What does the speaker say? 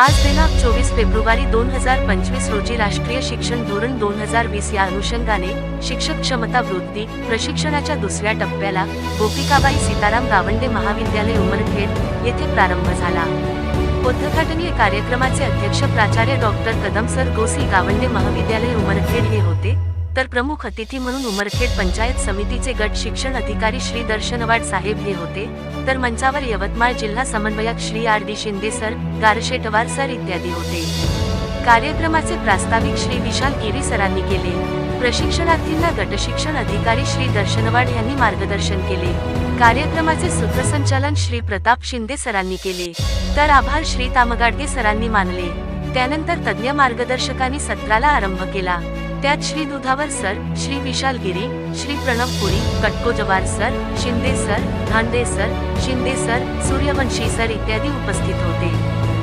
आज दिनांक चोवीस फेब्रुवारी दोन हजार पंचवीस रोजी राष्ट्रीय शिक्षण धोरण दोन हजार वीस या अनुषंगाने शिक्षक क्षमता वृद्धी प्रशिक्षणाच्या दुसऱ्या टप्प्याला गोपिकाबाई सीताराम गावंडे महाविद्यालय उमरखेड येथे प्रारंभ झाला. उद्घाटनीय कार्यक्रमाचे अध्यक्ष प्राचार्य डॉक्टर कदम सर गोसी गावंडे महाविद्यालय उमरखेड हे होते. तर प्रमुख अतिथी म्हणून उमरखेड पंचायत समितीचे गट शिक्षण अधिकारी श्री दर्शनवाड साहेब हे होते. तर मंचावर यवतमाळ जिल्हा समन्वयक Shri R D Shinde sir Garshetwar sir इत्यादी होते. कार्यक्रमाचे प्रास्ताविक श्री विशाल गिरी सरांनी केले. प्रशिक्षणार्थींना गटशिक्षण अधिकारी श्री दर्शनवाड यांनी मार्गदर्शन केले. कार्यक्रमाचे सूत्रसंचालन श्री प्रताप शिंदे सरांनी केले. तर आभार श्री तामगाडगे सरांनी मानले. त्यानंतर तज्ज्ञ मार्गदर्शकांनी सत्राला आरंभ केला. त्यात Shri Dudhawar sir Shri Vishal Giri Shri Pranav Puri Katkojwar sir Shinde sir Dhande sir Shinde sir Suryavanshi sir इत्यादी उपस्थित होते.